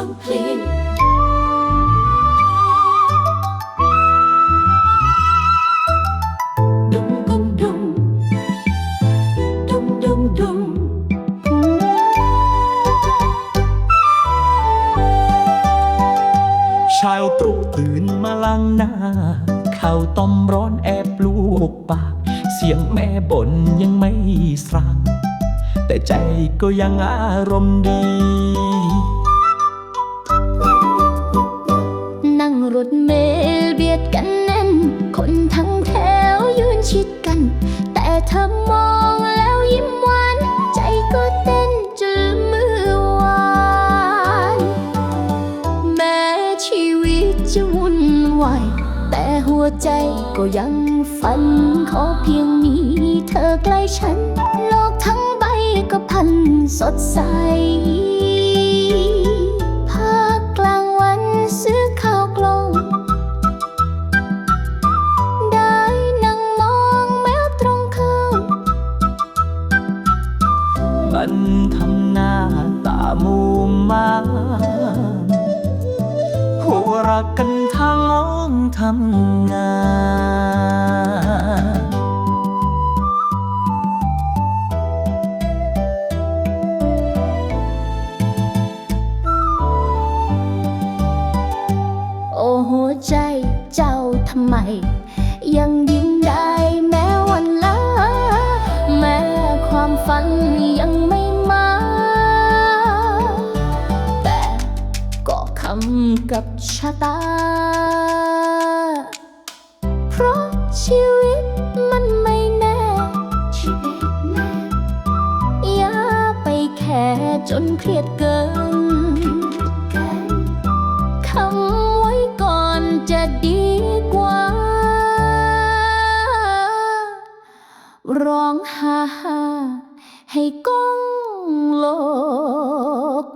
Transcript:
ฟังเพลงชาวตรู่ตื่นมาล้างหน้าข้าต้มร้อนแอบลูกปาก เสียงแม่บ่นยังไม่สร้าง แต่ใจก็ยังอารมณ์ดี ชีวิตจะวุ่นวายแต่หัวใจก็ยังฝัน ขอเพียงมีเธอใกล้ฉัน โลกทั้งใบก็พันสดใสภาคกลางวันซื้อข้าวกล่อง ได้นั่งมองแมวตรงข้ามมันทำหน้าตามูมา มหัวรักกันทางห้องทำงานโอ้หัวใจเจ้าทำไม ยังยิ้มได้แม้วันลาแม้ความฝันยังไม่ำกับชะตา เพราะชีวิตมันไม่แน่แนอย่าไปแค่จนเครียดเกินคำไว้ก่อนจะดีกว่า ร้องฮ่าให้ก้องโลก